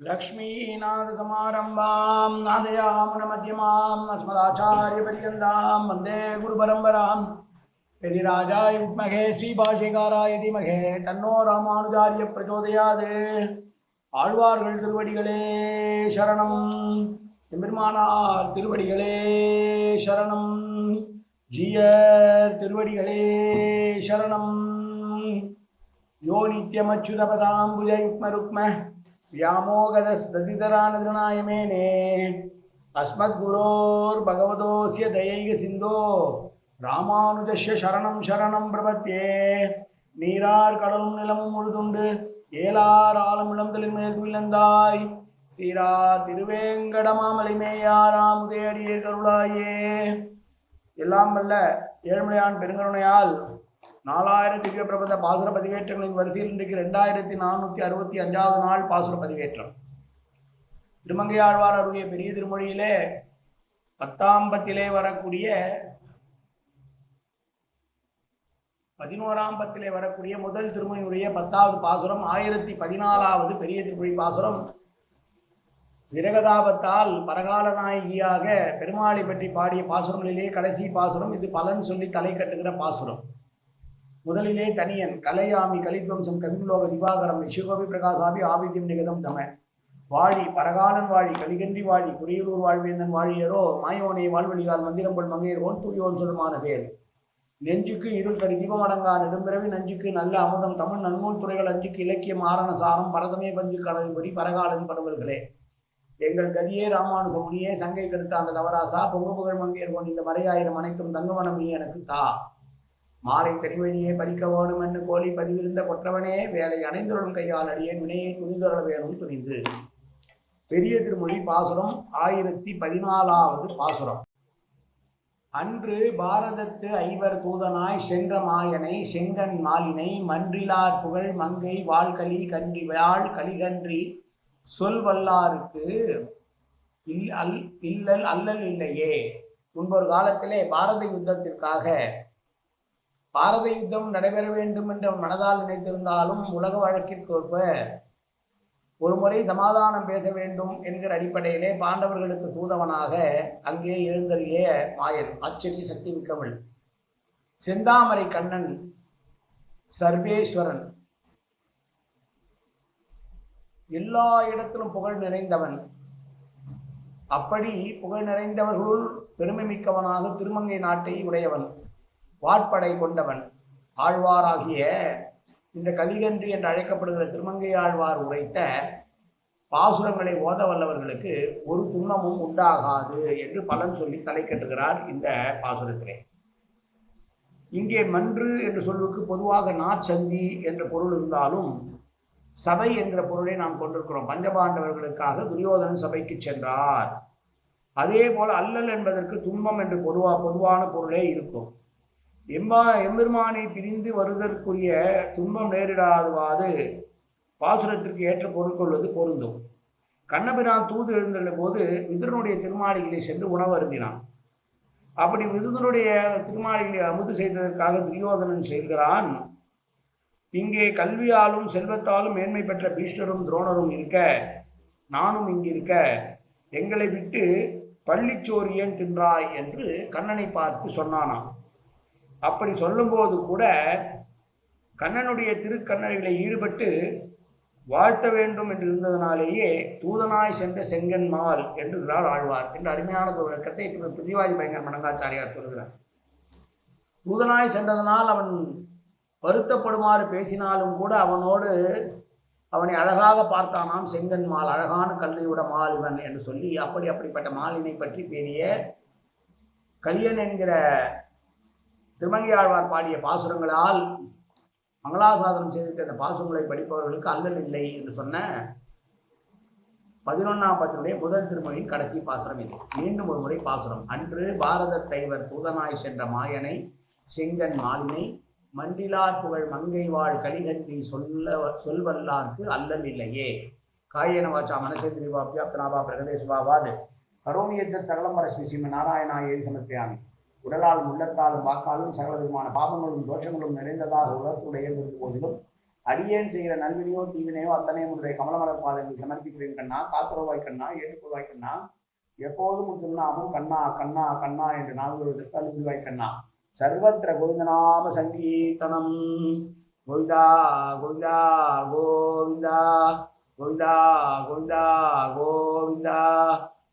लक्ष्मीनाथसमारम्भां नादयामुनमध्यमाम् अस्मदाचार्यपर्यन्तां वन्दे गुरुपरम्पराम् यदि राजाय विद्महे श्रीभाषिकाराय धीमहे तन्नो ராமானுஜாரிய பிரச்சோதயாது ஆழ்வார்கள் திருவடிகளே சரணம் எம்பெருமானார் திருவடிகளே சரணம் ஜீயர் திருவடிகளே சரணம் யோ நித்யமச்சுதபதாம்புஜயுக்மருக்ம व्यामोगदस्तदितरानदृणायमेने अस्मद्गुरोर्भगवतोऽस्य दयैक सिन्धो ராமானுஜஸ்ய சரணம் சரணம் பிரபத்தியே நீரார் கடலும் நிலமும் முழுதுண்டு ஏலார் ஆலம் இளந்தலின் மேல் துயிலந்தாய் சீரார் திருவேங்கடமாமலிமேயாராமுதே அடியேர் கருளாயே எல்லாம் வல்ல ஏழ்மலையான் பெருங்கருணையால் நாலாயிரம் திவ்ய பிரபந்த பாசுர பதிவேற்றங்களின் வரிசையில் இன்றைக்கு ரெண்டாயிரத்தி நானூற்றி அறுபத்தி அஞ்சாவது நாள் பாசுர பதிவேற்றம். திருமங்கையாழ்வார் அருளிய பெரிய திருமொழியிலே பத்தாம்பத்திலே வரக்கூடிய பதினோராம் பத்திலே வரக்கூடிய முதல் திருமொழியுடைய பத்தாவது பாசுரம் ஆயிரத்தி பதினாலாவது பெரிய திருமொழி பாசுரம். விரகதாபத்தால் பரகால நாயகியாக பெருமாளை பற்றி பாடிய பாசுரங்களிலே கடைசி பாசுரம். இது பலன் சொல்லி தலை கட்டுகிற பாசுரம். முதலிலே தனியன் கலையாமி கலித்வம்சம் கவிம்லோக திவாகரம் விஷுகோபி பிரகாசாபி ஆபித்யம் நிகதம் தம. வாழி பரகாலன் வாழி கலிகன்றி வாழி குடியலூர் வாழ்வேந்தன் வாழியரோ மாயோனை வாழ்வழிகால் மந்திரம்பொல் மங்கையர்வோன் தூயோன் சொல்லுமான பேர் நெஞ்சுக்கு இருள் கடி தீபமடங்கா நெடும்பிறவி நஞ்சுக்கு நல்ல அமுதம் தமிழ் நன்னூல் துறைகள் அஞ்சுக்கு இலக்கியம் ஆரண சாரம் பரதமே பஞ்சு கடல்புரி பரகாலன் படுவர்களே எங்கள் கதியே ராமானுஜ முனியே சங்கை கெடுத்தாண்ட தவராசா பொங்கு புகழ் மங்கையர்வோன் இந்த மறையாயிரம் அனைத்தும் தங்குவனம் நீ எனக்கு தா. மாலை தெரிவழியே பறிக்க வேணும் என்று கோழி பதிவிருந்த கொற்றவனே வேலை அணைந்தருடன் கையால் அடியேன் வினையை துணிதொழ வேணும் துணிந்து. பெரிய திருமொழி பாசுரம் ஆயிரத்தி பதினாலாவது பாசுரம். அன்று பாரதத்து ஐவர் தூதனாய் சென்ற மாயனை செங்கன் மாலினை மன்றிலார் புகழ் மங்கை வாழ்களி கன்றி வாழ் கலிகன்றி சொல்வல்லாருக்கு இல் அல் இல்லல் அல்லல் இல்லையே. முன்பொரு காலத்திலே பாரத யுத்தத்திற்காக பாரத யுத்தம் நடைபெற வேண்டும் என்ற மனதால் நினைத்திருந்தாலும் உலக வழக்கிற்கேற்ப ஒரு முறை சமாதானம் பேச வேண்டும் என்கிற அடிப்படையிலே பாண்டவர்களுக்கு தூதவனாக அங்கே எழுந்தரிலே மாயன் ஆச்சரிய சக்தி மிக்கவள். செந்தாமரை கண்ணன் சர்வேஸ்வரன். எல்லா இடத்திலும் புகழ் நிறைந்தவன். அப்படி புகழ் நிறைந்தவர்களுள் பெருமை மிக்கவனாக திருமங்கை நாட்டை உடையவன். வாட்படை கொண்டவன். ஆழ்வாராகிய இந்த கலிகன்றி என்று அழைக்கப்படுகிற திருமங்கை ஆழ்வார் உரைத்த பாசுரங்களை ஓத வல்லவர்களுக்கு ஒரு துன்பமும் உண்டாகாது என்று பலன் சொல்லி தலை கட்டுகிறார் இந்த பாசுரத்திலே. இங்கே மன்று என்ற சொல்லுக்கு பொதுவாக நாச்சந்தி என்ற பொருள் இருந்தாலும் சபை என்ற பொருளை நாம் கொண்டிருக்கிறோம். பஞ்சபாண்டவர்களுக்காக துரியோதனன் சபைக்கு சென்றார். அதே போல் அல்லல் என்பதற்கு துன்பம் என்று பொதுவா பொதுவான பொருளே இருக்கும். எம்பா எம்பெருமானை பிரிந்து வருதற்குரிய துன்பம் நேரிடாதவாது. பாசுரத்திற்கு ஏற்ற பொருட்கொள்வது பொருந்தும். கண்ணபிரான் தூது எழுந்துள்ள போது விதுரனுடைய திருமாளிகளை சென்று உணவு அருந்தினான் அப்படி விதுரனுடைய திருமாளிகளை அமுது செய்ததற்காக துரியோதனன் செல்கிறான். இங்கே கல்வியாலும் செல்வத்தாலும் மேன்மை பெற்ற பீஷ்டரும் துரோணரும் இருக்க நானும் இங்கிருக்க எங்களை விட்டு பள்ளிச்சோரியன் ஏன் தின்றாய் என்று கண்ணனை பார்த்து சொன்னானாம். அப்படி சொல்லும்போது கூட கண்ணனுடைய திருக்கண்ணர்களை ஈடுபட்டு வாழ்த்த வேண்டும் என்று இருந்ததனாலேயே தூதனாய் சென்ற செங்கன்மால் என்றுகிறார் ஆழ்வார். என்ற அருமையான ஒரு விளக்கத்தை இப்போ பிரிவாதி பயங்கர் மணங்காச்சாரியார் சொல்கிறார் தூதனாய் சென்றதனால் அவன் வருத்தப்படுமாறு பேசினாலும் கூட அவனோடு அவனை அழகாக பார்த்தானாம் செங்கன் மால் அழகான கல்வியுட மால் இவன் என்று சொல்லி அப்படி அப்படிப்பட்ட மாலினை பற்றி பேணிய கலியன் என்கிற திருமங்கையாழ்வார் பாடிய பாசுரங்களால் மங்களாசாதனம் செய்திருக்க இந்த பாசுரங்களை படிப்பவர்களுக்கு அல்லல் இல்லை என்று சொன்ன பதினொன்றாம் பத்தினுடைய முதல் திருமொழியின் கடைசி பாசுரம் இது. மீண்டும் ஒரு முறை பாசுரம். அன்று பாரத தைவர் தூதனாய் சென்ற மாயனை செங்கன் மாலினை மண்டிலார் புகழ் மங்கை வாழ் கலிகன்றி சொல்ல சொல்வல்லார்க்கு அல்லல் இல்லையே. காயன வாச்சா மனசேந்திரி அபியாப்தனாபா பிரகதேசபாவாது கரோமியத்த சகலம்பர ஸ்ரீ ஸ்ரீம நாராயணா ஏறி சமர்ப்பியாமி. உடலாலும் உள்ளத்தாலும் வாக்காலும் சகல விதமான பாபங்களும் தோஷங்களும் நிறைந்ததாக உலகத்துடைய இருந்த போதிலும் அடியேன் செய்கிற நல்வினையோ தீவினையோ அத்தனையும் உன்னுடைய கமலமலர் பாதங்கள் சமர்ப்பிக்கிறேன் கண்ணா. காத்துறவாய் கண்ணா. ஏற்றுக்கொள்வாய் கண்ணா. எப்போதும் திருநாமும் கண்ணா கண்ணா கண்ணா என்று நான்குவதற்கு அலுவலிவாய் கண்ணா. சர்வத்திர கோவிந்தநாம சங்கீர்த்தனம். கோவிந்தா கோவிந்தா கோவிந்தா. கோவிந்தா கோவிந்தா கோவிந்தா.